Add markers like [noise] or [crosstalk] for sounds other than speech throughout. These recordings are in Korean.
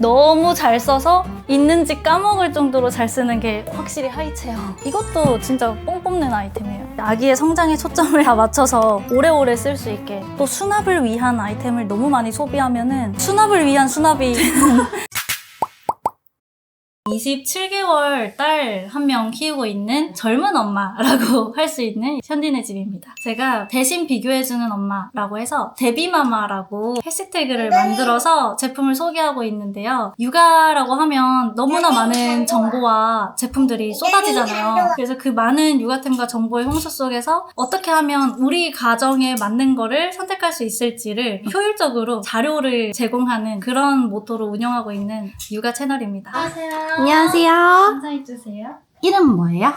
너무 잘 써서 있는지 까먹을 정도로 잘 쓰는 게 확실히 하이체어. 이것도 진짜 뽕 뽑는 아이템이에요. 아기의 성장에 초점을 [laughs] 다 맞춰서 오래오래 쓸 수 있게 또 수납을 위한 아이템을 너무 많이 소비하면 은 수납을 위한 수납이 [laughs] 27개월 딸 한 명 키우고 있는 젊은 엄마라고 [laughs] 할 수 있는 현디네 집입니다. 제가 대신 비교해주는 엄마라고 해서 데비마마라고 해시태그를 만들어서 제품을 소개하고 있는데요. 육아라고 하면 너무나 많은 정보와 제품들이 쏟아지잖아요. 그래서 그 많은 육아템과 정보의 홍수 속에서 어떻게 하면 우리 가정에 맞는 거를 선택할 수 있을지를 효율적으로 자료를 제공하는 그런 모토로 운영하고 있는 육아 채널입니다. 안녕하세요. 안녕하세요. 인사해주세요. 이름은 뭐예요?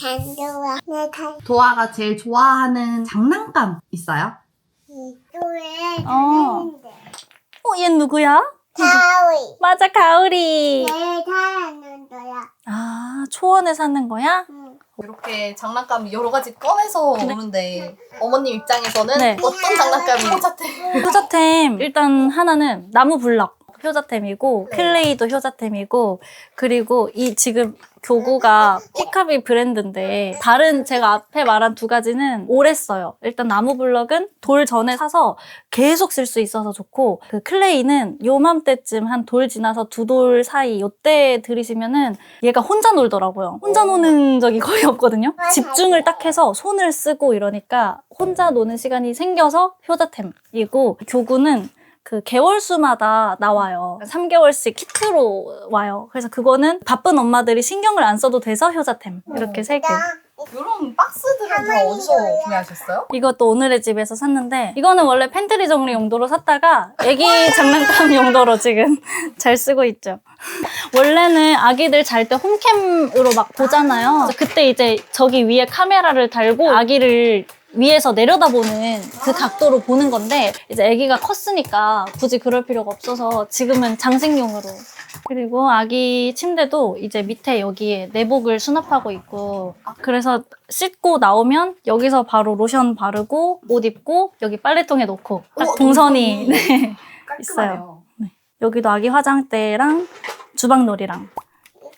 단도와 내 단, 도아가 제일 좋아하는 장난감 있어요? 이쪽에 어. 다는데 어, 얘 누구야? 가위. 맞아, 가을이. 내 사랑은 너야. 아, 초원에 사는 거야? 응. 이렇게 장난감 여러 가지 꺼내서 네. 오는데 어머님 입장에서는 네. 어떤 장난감이 효자템? 효자템 일단 하나는 나무 블럭 효자템이고 네. 클레이도 효자템이고 그리고 이 지금 교구가 피카비 브랜드인데 다른 제가 앞에 말한 두 가지는 오래 써요. 일단 나무 블럭은 돌 전에 사서 계속 쓸 수 있어서 좋고 그 클레이는 요맘때쯤 한 돌 지나서 두 돌 사이 요때 들이시면은 얘가 혼자 놀더라고요. 혼자 노는 적이 거의 없거든요. 집중을 딱 해서 손을 쓰고 이러니까 혼자 노는 시간이 생겨서 효자템이고 교구는 그 개월수마다 나와요. 3개월씩 키트로 와요. 그래서 그거는 바쁜 엄마들이 신경을 안 써도 돼서 효자템. 이렇게 세 개. 이런 박스들은 다 어디서 구매하셨어요? 이것도 오늘의 집에서 샀는데 이거는 원래 팬트리 정리 용도로 샀다가 애기 [laughs] 장난감 용도로 지금 [laughs] 잘 쓰고 있죠. 원래는 아기들 잘 때 홈캠으로 막 보잖아요. 그래서 그때 이제 저기 위에 카메라를 달고 아기를 위에서 내려다보는 그 각도로 보는 건데 이제 아기가 컸으니까 굳이 그럴 필요가 없어서 지금은 장식용으로 그리고 아기 침대도 이제 밑에 여기에 내복을 수납하고 있고 그래서 씻고 나오면 여기서 바로 로션 바르고 옷 입고 여기 빨래통에 놓고 딱 어, 동선이. [laughs] 네. 깔끔하네요. 여기도 아기 화장대랑 주방놀이랑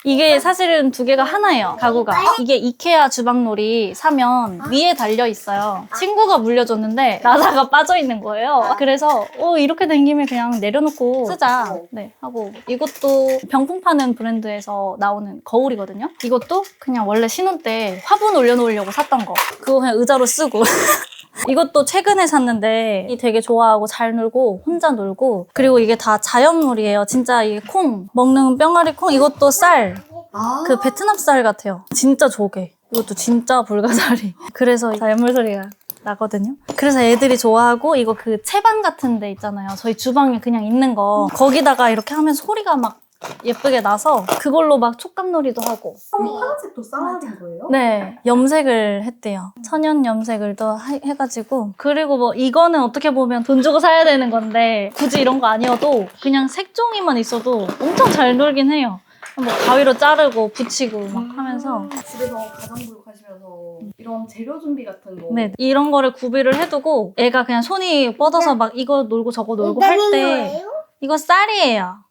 이게 사실은 두 개가 하나예요 가구가. 이게 이케아 주방놀이 사면 위에 달려 있어요. 친구가 물려줬는데 나사가 [laughs] 빠져 있는 거예요. 그래서 어, 이렇게 된 김에 그냥 내려놓고 쓰자. 네 하고. 이것도 병풍 파는 브랜드에서 나오는 거울이거든요. 이것도 그냥 원래 신혼 때 화분 올려놓으려고 샀던 거. 그거 그냥 의자로 쓰고 [laughs] 이것도 최근에 샀는데 이 되게 좋아하고 잘 놀고 혼자 놀고 그리고 이게 다 자연물이에요. 진짜 이게 콩 먹는 뿅아리 콩 이것도 쌀 아, 그 베트남 쌀 같아요. 진짜 조개 이것도 진짜 불가사리. [laughs] 그래서 자연물 소리가 나거든요. 그래서 애들이 좋아하고 이거 그 채반 같은 데 있잖아요. 저희 주방에 그냥 있는 거 거기다가 이렇게 하면 소리가 막 예쁘게 나서 그걸로 막 촉감놀이도 하고 파란색도 쌓아둔 거예요? 네, 염색을 했대요. 천연 염색을 또 하- 해가지고. 그리고 뭐 이거는 어떻게 보면 돈 주고 사야 되는 건데 굳이 이런 거 아니어도 그냥 색종이만 있어도 엄청 잘 놀긴 해요. 뭐 가위로 자르고 붙이고 막 하면서. 음, 집에서 가정교육 하시면서 이런 재료 준비 같은 거 네, 이런 거를 구비를 해두고 애가 그냥 손이 뻗어서 막 이거 놀고 저거 놀고 할 때 이거 쌀이에요.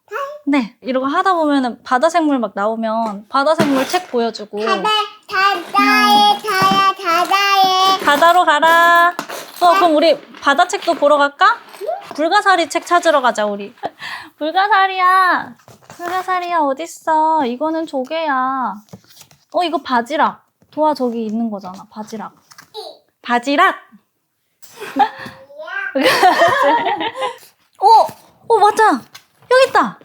네, 이러고 하다 보면은 바다 생물 막 나오면 바다 생물 책 보여주고 바다, 바다에, 다야, 바다에. 바다로 가라. 어, 그럼 우리 바다 책도 보러 갈까? 불가사리 책 찾으러 가자, 우리. [laughs] 불가사리야. 불가사리야, 어딨어? 이거는 조개야. 어, 이거 바지락. 도화 저기 있는 거잖아, 바지락. 바지락? [laughs] 어, 어, 맞아. 여기 있다.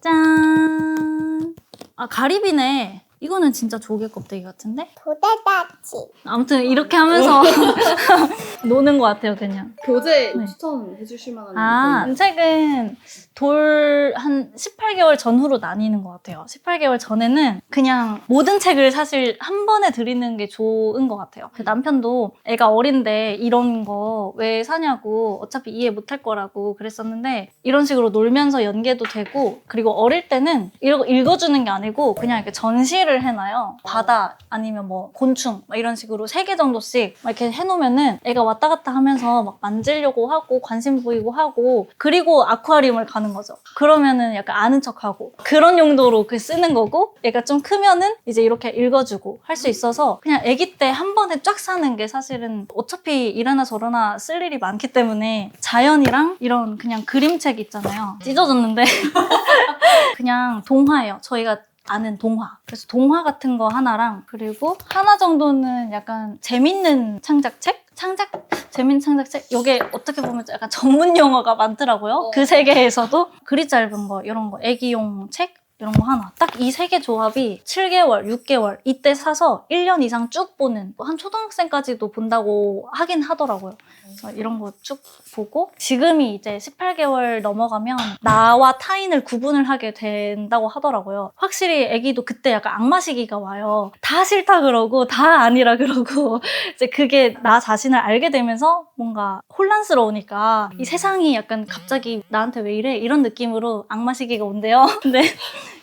짠. 아, 가리비네. 이거는 진짜 조개 껍데기 같은데? 도대다치. 아무튼 이렇게 하면서 [laughs] [laughs] 노는 것 같아요, 그냥. 교재 네. 추천해 주실 만한 아, 이 책은 돌 한 18개월 전후로 나뉘는 것 같아요. 18개월 전에는 그냥 모든 책을 사실 한 번에 드리는 게 좋은 것 같아요. 그 남편도 애가 어린데 이런 거 왜 사냐고 어차피 이해 못할 거라고 그랬었는데 이런 식으로 놀면서 연계도 되고 그리고 어릴 때는 읽- 읽어주는 게 아니고 그냥 이렇게 전시를 세개를 해놔요. 바다 아니면 뭐 곤충 막 이런 식으로 세 개 정도씩 막 이렇게 해놓으면은 애가 왔다 갔다 하면서 막 만지려고 하고 관심 보이고 하고 그리고 아쿠아리움을 가는 거죠. 그러면은 약간 아는 척하고 그런 용도로 그 쓰는 거고 애가 좀 크면은 이제 이렇게 읽어주고 할 수 있어서 그냥 아기 때 한 번에 쫙 사는 게 사실은 어차피 이래나 저래나 쓸 일이 많기 때문에 자연이랑 이런 그냥 그림책 있잖아요. 찢어졌는데 [laughs] 그냥 동화예요. 저희가 아는 동화. 그래서 동화 같은 거 하나랑 그리고 하나 정도는 약간 재밌는 창작책? 창작 재밌는 창작책 이게 어떻게 보면 약간 전문 용어가 많더라고요. 그 세계에서도 글이 짧은 거 이런 거 애기용 책 이런 거 하나. 딱 이 세 개 조합이 7개월, 6개월 이때 사서 1년 이상 쭉 보는 한 초등학생까지도 본다고 하긴 하더라고요. 그래서 이런 거 쭉 보고 지금이 이제 18개월 넘어가면 나와 타인을 구분을 하게 된다고 하더라고요. 확실히 아기도 그때 약간 악마 시기가 와요. 다 싫다 그러고 다 아니라 그러고 [laughs] 이제 그게 나 자신을 알게 되면서 뭔가 혼란스러우니까 이 세상이 약간 갑자기 나한테 왜 이래 이런 느낌으로 악마 시기가 온대요. [laughs] 근데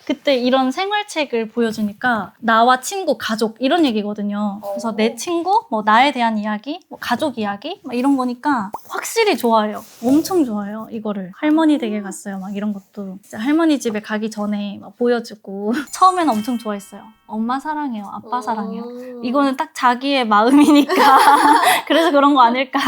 그때 이런 생활책을 보여주니까 나와 친구, 가족 이런 얘기거든요. 그래서 내 친구, 뭐 나에 대한 이야기, 뭐 가족 이야기 막 이런 거니까 확실히 좋아해요. 엄청 좋아해요. 이거를 할머니 댁에 갔어요. 막 이런 것도 진짜 할머니 집에 가기 전에 막 보여주고 [laughs] 처음에는 엄청 좋아했어요. 엄마 사랑해요, 아빠 사랑해요. 이거는 딱 자기의 마음이니까 [laughs] 그래서 그런 거 아닐까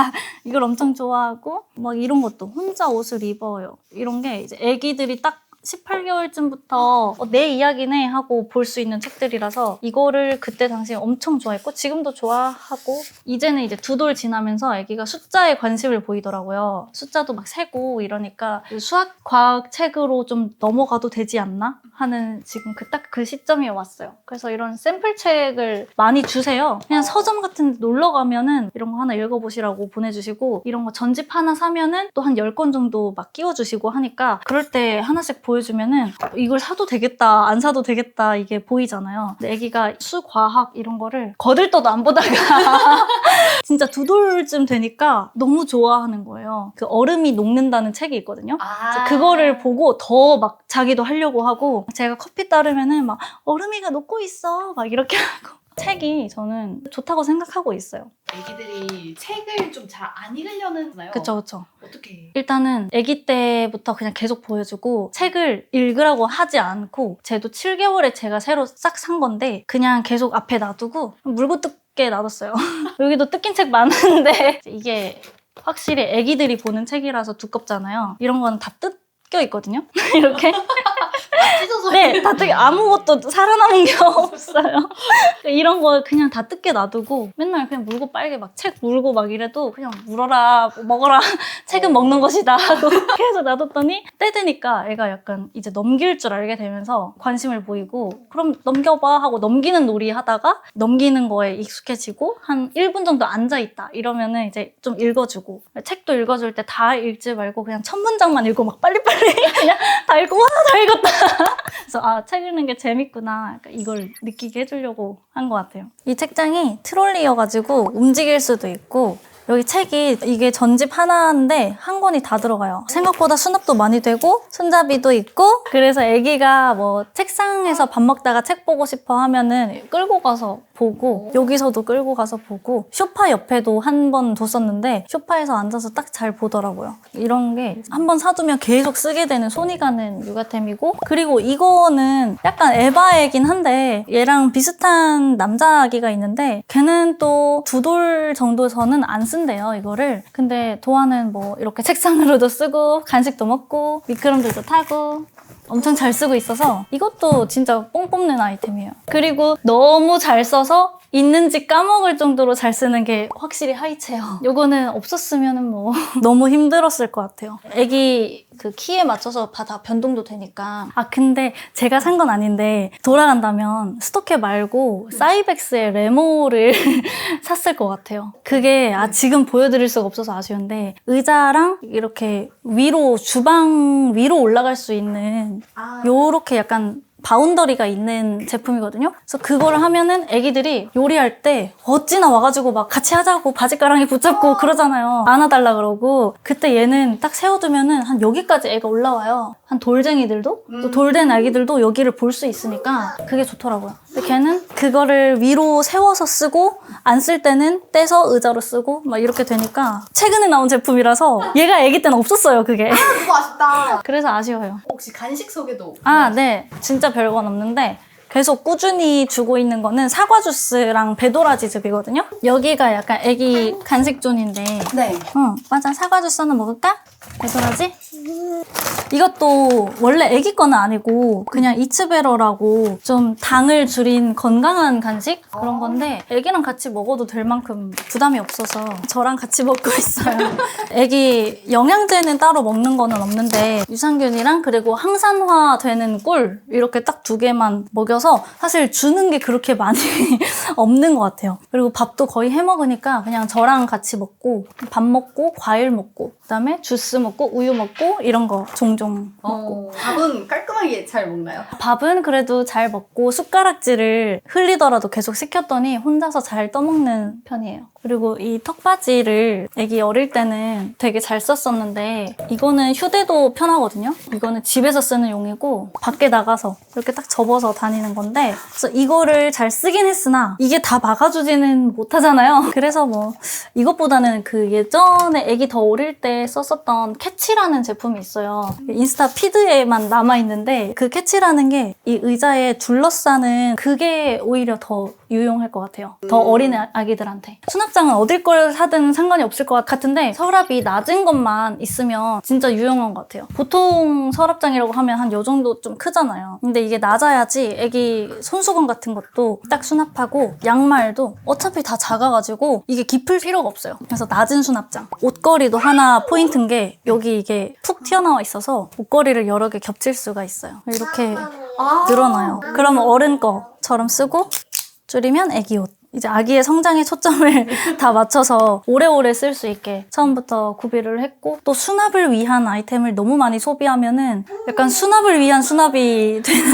이걸 엄청 좋아하고 막 이런 것도 혼자 옷을 입어요 이런 게 이제 애기들이 딱 18개월쯤부터 내 이야기네 하고 볼 수 있는 책들이라서 이거를 그때 당시에 엄청 좋아했고 지금도 좋아하고 이제는 이제 두 돌 지나면서 아기가 숫자에 관심을 보이더라고요. 숫자도 막 세고 이러니까 수학 과학 책으로 좀 넘어가도 되지 않나 하는 지금 그 딱그 시점이 왔어요. 그래서 이런 샘플 책을 많이 주세요. 그냥 서점 같은 데 놀러 가면은 이런 거 하나 읽어보시라고 보내주시고 이런 거 전집 하나 사면은 또 한 10권 정도 막 끼워주시고 하니까 그럴 때 하나씩 보여 주면은 이걸 사도 되겠다 안 사도 되겠다 이게 보이잖아요. 근데 아기가 수, 과학 이런 거를 거들떠도 안 보다가 [laughs] 진짜 두 돌쯤 되니까 너무 좋아하는 거예요. 그 얼음이 녹는다는 책이 있거든요. 그래서 그거를 보고 더 막 자기도 하려고 하고 제가 커피 따르면은 막 얼음이가 녹고 있어 막 이렇게 하고 책이 저는 좋다고 생각하고 있어요. 애기들이 책을 좀 잘 안 읽으려는 거잖아요. 그쵸 그쵸. 어떻게? 일단은 아기 때부터 그냥 계속 보여주고 책을 읽으라고 하지 않고 쟤도 7개월에 제가 새로 싹 산 건데 그냥 계속 앞에 놔두고 물고 뜯게 놔뒀어요. [laughs] 여기도 뜯긴 책 많은데 [laughs] 이게 확실히 아기들이 보는 책이라서 두껍잖아요. 이런 거는 다 뜯겨 있거든요. [laughs] 이렇게. 찢어서. 네, 다 뜯겨. 아무것도 살아남은 게 [laughs] 없어요. 이런 거 그냥 다 뜯게 놔두고 맨날 그냥 물고 빨게 막 책 물고 막 이래도 그냥 물어라, 먹어라. [laughs] 책은 먹는 것이다 하고 [laughs] 계속 놔뒀더니 때 되니까 애가 약간 이제 넘길 줄 알게 되면서 관심을 보이고 그럼 넘겨봐 하고 넘기는 놀이 하다가 넘기는 거에 익숙해지고 한 1분 정도 앉아있다 이러면은 이제 좀 읽어주고 책도 읽어줄 때 다 읽지 말고 그냥 첫 문장만 읽고 막 빨리빨리 그냥 다 읽고 와 다 읽었다 그래서 아 책 읽는 게 재밌구나. 약간 이걸 느끼게 해주려고 한 것 같아요. 이 책장이 트롤리여가지고 움직일 수도 있고 여기 책이 이게 전집 하나인데 한 권이 다 들어가요. 생각보다 수납도 많이 되고 손잡이도 있고 그래서 아기가 뭐 책상에서 밥 먹다가 책 보고 싶어 하면은 끌고 가서 보고 여기서도 끌고 가서 보고 쇼파 옆에도 한 번 뒀었는데 쇼파에서 앉아서 딱 잘 보더라고요. 이런 게 한 번 사두면 계속 쓰게 되는 손이 가는 육아템이고 그리고 이거는 약간 에바이긴 한데 얘랑 비슷한 남자 아기가 있는데 걔는 또 두 돌 정도에서는 안 쓴대요 이거를 근데 도아는 뭐 이렇게 책상으로도 쓰고 간식도 먹고 미끄럼들도 타고 엄청 잘 쓰고 있어서 이것도 진짜 뽕 뽑는 아이템이에요. 그리고 너무 잘 써서 있는지 까먹을 정도로 잘 쓰는 게 확실히 하이체요. 요거는 없었으면 뭐 [laughs] 너무 힘들었을 것 같아요. 애기 그 키에 맞춰서 다, 다 변동도 되니까. 아 근데 제가 산 건 아닌데 돌아간다면 스토케 말고 사이벡스의 레모를 [laughs] 샀을 것 같아요. 그게 아 지금 보여드릴 수가 없어서 아쉬운데 의자랑 이렇게 위로 주방 위로 올라갈 수 있는 아, 요렇게 약간 바운더리가 있는 제품이거든요. 그래서 그거를 하면은 애기들이 요리할 때 어찌나 와가지고 막 같이 하자고 바지가랑이 붙잡고 그러잖아요. 안아달라 그러고 그때 얘는 딱 세워두면은 한 여기까지 애가 올라와요. 한 돌쟁이들도 또 돌된 아기들도 여기를 볼 수 있으니까 그게 좋더라고요. 걔는 그거를 위로 세워서 쓰고 안 쓸 때는 떼서 의자로 쓰고 막 이렇게 되니까 최근에 나온 제품이라서 얘가 아기 때는 없었어요 그게. 그거 아쉽다. [laughs] 그래서 아쉬워요. 혹시 간식 소개도. 아, 네. 진짜 별건 없는데 계속 꾸준히 주고 있는 거는 사과 주스랑 배도라지 즙이거든요. 여기가 약간 애기 간식존인데 네. 응, 맞아. 사과 주스 하나 먹을까? 배도라지? 이것도 원래 애기 거는 아니고 그냥 이츠베러라고 좀 당을 줄인 건강한 간식 그런 건데 애기랑 같이 먹어도 될 만큼 부담이 없어서 저랑 같이 먹고 있어요. [laughs] 애기 영양제는 따로 먹는 거는 없는데 유산균이랑 그리고 항산화 되는 꿀 이렇게 딱 두 개만 먹여서 사실 주는 게 그렇게 많이 [laughs] 없는 것 같아요. 그리고 밥도 거의 해 먹으니까 그냥 저랑 같이 먹고 밥 먹고 과일 먹고 그다음에 주스 먹고 우유 먹고 이런 거 종종 어, 밥은 깔끔하게 잘 먹나요? 밥은 그래도 잘 먹고 숟가락질을 흘리더라도 계속 시켰더니 혼자서 잘 떠먹는 편이에요. 그리고 이 턱바지를 애기 어릴 때는 되게 잘 썼었는데 이거는 휴대도 편하거든요. 이거는 집에서 쓰는 용이고 밖에 나가서 이렇게 딱 접어서 다니는 건데 그래서 이거를 잘 쓰긴 했으나 이게 다 막아주지는 못하잖아요. [laughs] 그래서 뭐 이것보다는 그 예전에 애기 더 어릴 때 썼었던 캐치라는 제품이 있어요. 인스타 피드에만 남아있는데 그 캐치라는 게 이 의자에 둘러싸는 그게 오히려 더 유용할 것 같아요. 더 어린 아- 아기들한테. 수납장은 어딜 걸 사든 상관이 없을 것 같은데 서랍이 낮은 것만 있으면 진짜 유용한 것 같아요. 보통 서랍장이라고 하면 한 요 정도 좀 크잖아요. 근데 이게 낮아야지 애기 손수건 같은 것도 딱 수납하고 양말도 어차피 다 작아가지고 이게 깊을 필요가 없어요. 그래서 낮은 수납장. 옷걸이도 하나 포인트인 게 여기 이게 푹 튀어나와 있어서 옷걸이를 여러 개 겹칠 수가 있어요. 이렇게 아. 늘어나요. 그러면 어른 거처럼 쓰고 줄이면 애기 옷. 이제 아기의 성장에 초점을 [laughs] 다 맞춰서 오래오래 쓸 수 있게 처음부터 구비를 했고 또 수납을 위한 아이템을 너무 많이 소비하면은 약간 수납을 위한 수납이 [laughs] 되는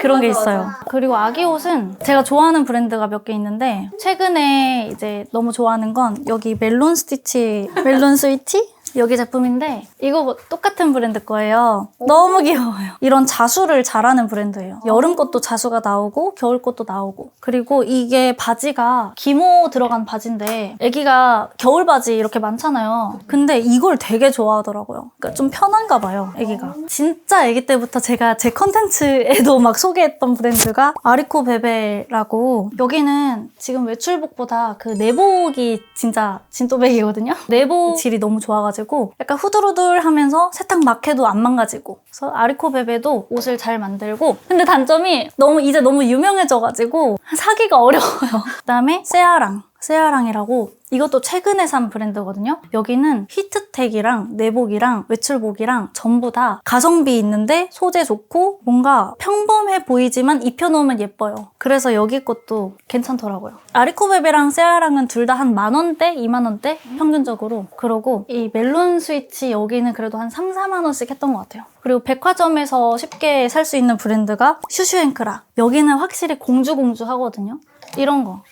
그런 게 있어요. 그리고 아기 옷은 제가 좋아하는 브랜드가 몇 개 있는데 최근에 이제 너무 좋아하는 건 여기 멜론 스티치 멜론 스위티 여기 제품인데 이거 뭐 똑같은 브랜드 거예요. 너무 귀여워요. 이런 자수를 잘하는 브랜드예요. 여름 것도 자수가 나오고 겨울 것도 나오고 그리고 이게 바지가 기모 들어간 바지인데 애기가 겨울 바지 이렇게 많잖아요. 근데 이걸 되게 좋아하더라고요. 그러니까 좀 편한가 봐요. 애기가. 진짜 애기 때부터 제가 제 컨텐츠에도 막 소개했던 브랜드가 아리코 베베라고 여기는 지금 외출복보다 그 내복이 진짜 진또백이거든요. 내복 질이 너무 좋아가지고 약간 후들 후들하면서 세탁 막 해도 안 망가지고. 그래서 아리코 베베도 옷을 잘 만들고. 근데 단점이 너무 이제 너무 유명해져가지고 사기가 어려워요. [laughs] 그다음에 세아랑. 세아랑이라고 이것도 최근에 산 브랜드거든요. 여기는 히트텍이랑 내복이랑 외출복이랑 전부 다 가성비 있는데 소재 좋고 뭔가 평범해 보이지만 입혀놓으면 예뻐요. 그래서 여기 것도 괜찮더라고요. 아리코베베랑 세아랑은 둘 다 한 만 원대, 2만 원대 평균적으로 그러고 이 멜론 스위치 여기는 그래도 한 3, 4만 원씩 했던 것 같아요. 그리고 백화점에서 쉽게 살 수 있는 브랜드가 슈슈앤크라. 여기는 확실히 공주 공주 하거든요. 이런 거.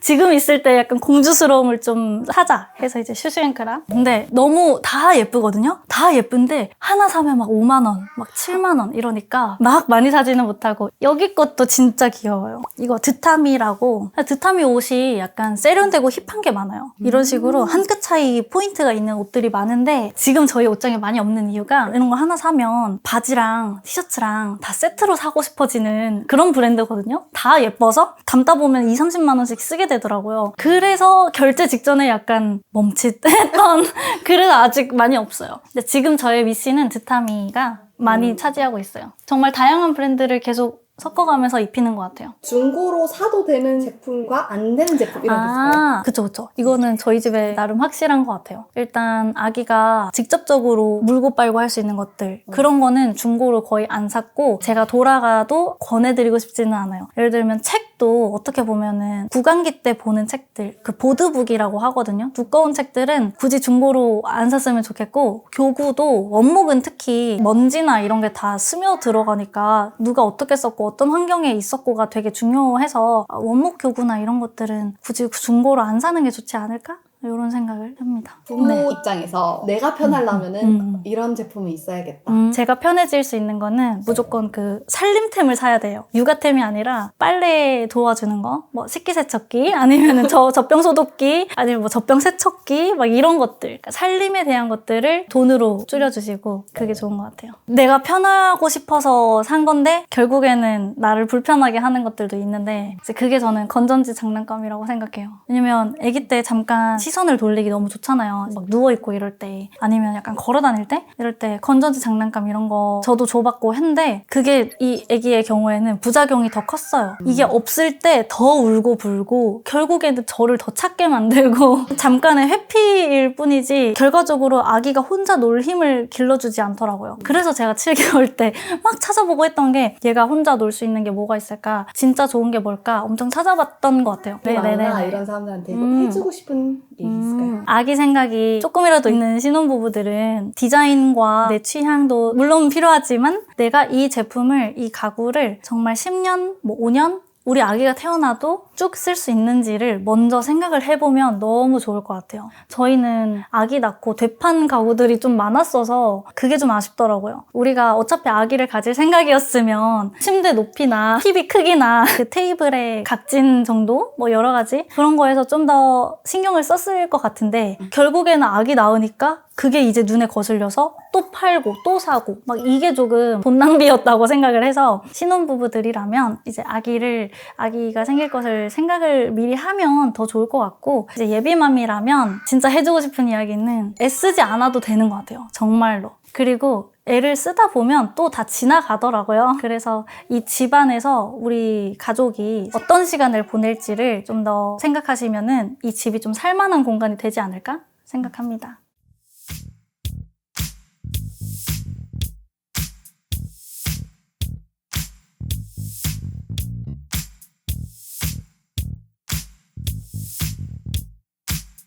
지금 있을 때 약간 공주스러움을 좀 하자 해서 이제 슈슈앤크라 근데 너무 다 예쁘거든요? 다 예쁜데 하나 사면 막 5만 원, 막 7만 원 이러니까 막 많이 사지는 못하고 여기 것도 진짜 귀여워요. 이거 드타미라고 드타미 옷이 약간 세련되고 힙한 게 많아요. 이런 식으로 한 끗 차이 포인트가 있는 옷들이 많은데 지금 저희 옷장에 많이 없는 이유가 이런 거 하나 사면 바지랑 티셔츠랑 다 세트로 사고 싶어지는 그런 브랜드거든요? 다 예뻐서 담다 보면 2, 30만 원씩 쓰게 되더라고요. 그래서 결제 직전에 약간 멈칫했던 [laughs] 그래서 아직 많이 없어요. 근데 지금 저의 위시는 드타미가 많이 차지하고 있어요. 정말 다양한 브랜드를 계속 섞어가면서 입히는 것 같아요. 중고로 사도 되는 제품과 안 되는 제품 이런 게 있어요. 아, 그쵸, 그쵸. 이거는 저희 집에 나름 확실한 것 같아요. 일단 아기가 직접적으로 물고 빨고 할 수 있는 것들. 그런 거는 중고로 거의 안 샀고, 제가 돌아가도 권해드리고 싶지는 않아요. 예를 들면 책도 어떻게 보면은 구강기 때 보는 책들, 그 보드북이라고 하거든요. 두꺼운 책들은 굳이 중고로 안 샀으면 좋겠고, 교구도 원목은 특히 먼지나 이런 게 다 스며 들어가니까 누가 어떻게 썼고 어떤 환경에 있었고가 되게 중요해서 원목 교구나 이런 것들은 굳이 중고로 안 사는 게 좋지 않을까? 이런 생각을 합니다. 부모 네. 입장에서 내가 편하려면은 음, 음. 이런 제품이 있어야겠다. 음, 제가 편해질 수 있는 거는 무조건 그 살림템을 사야 돼요. 육아템이 아니라 빨래 도와주는 거, 뭐 식기세척기, 아니면은 저 [laughs] 젖병 소독기, 아니면 뭐 젖병 세척기, 막 이런 것들. 그러니까 살림에 대한 것들을 돈으로 줄여주시고 그게 좋은 것 같아요. 내가 편하고 싶어서 산 건데 결국에는 나를 불편하게 하는 것들도 있는데 이제 그게 저는 건전지 장난감이라고 생각해요. 왜냐면 아기 때 잠깐 시 선을 돌리기 너무 좋잖아요. 막 누워있고 이럴 때 아니면 약간 걸어 다닐 때 이럴 때 건전지 장난감 이런 거 저도 줘봤고 했는데 그게 이 아기의 경우에는 부작용이 더 컸어요. 이게 없을 때 더 울고 불고 결국에는 저를 더 찾게 만들고 [laughs] 잠깐의 회피일 뿐이지 결과적으로 아기가 혼자 놀 힘을 길러주지 않더라고요. 그래서 제가 [laughs] 7개월 때 막 찾아보고 했던 게 얘가 혼자 놀 수 있는 게 뭐가 있을까 진짜 좋은 게 뭘까 엄청 찾아봤던 것 같아요. 엄마 이런 사람들한테 음. 해주고 싶은 있을까요? 음, 아기 생각이 조금이라도 있는 신혼부부들은 디자인과 내 취향도 물론 필요하지만 내가 이 제품을, 이 가구를 정말 10년, 뭐 5년? 우리 아기가 태어나도 쭉 쓸 수 있는지를 먼저 생각을 해보면 너무 좋을 것 같아요. 저희는 아기 낳고 되판 가구들이 좀 많았어서 그게 좀 아쉽더라고요. 우리가 어차피 아기를 가질 생각이었으면 침대 높이나 TV 크기나 [laughs] 그 테이블의 각진 정도 뭐 여러 가지 그런 거에서 좀 더 신경을 썼을 것 같은데 결국에는 아기 낳으니까 그게 이제 눈에 거슬려서 또 팔고 또 사고 막 이게 조금 돈 낭비였다고 생각을 해서 신혼부부들이라면 이제 아기를 아기가 생길 것을 생각을 미리 하면 더 좋을 것 같고 이제 예비맘이라면 진짜 해주고 싶은 이야기는 애쓰지 않아도 되는 것 같아요 정말로 그리고 애를 쓰다 보면 또 다 지나가더라고요. 그래서 이 집안에서 우리 가족이 어떤 시간을 보낼지를 좀 더 생각하시면은 이 집이 좀 살만한 공간이 되지 않을까 생각합니다.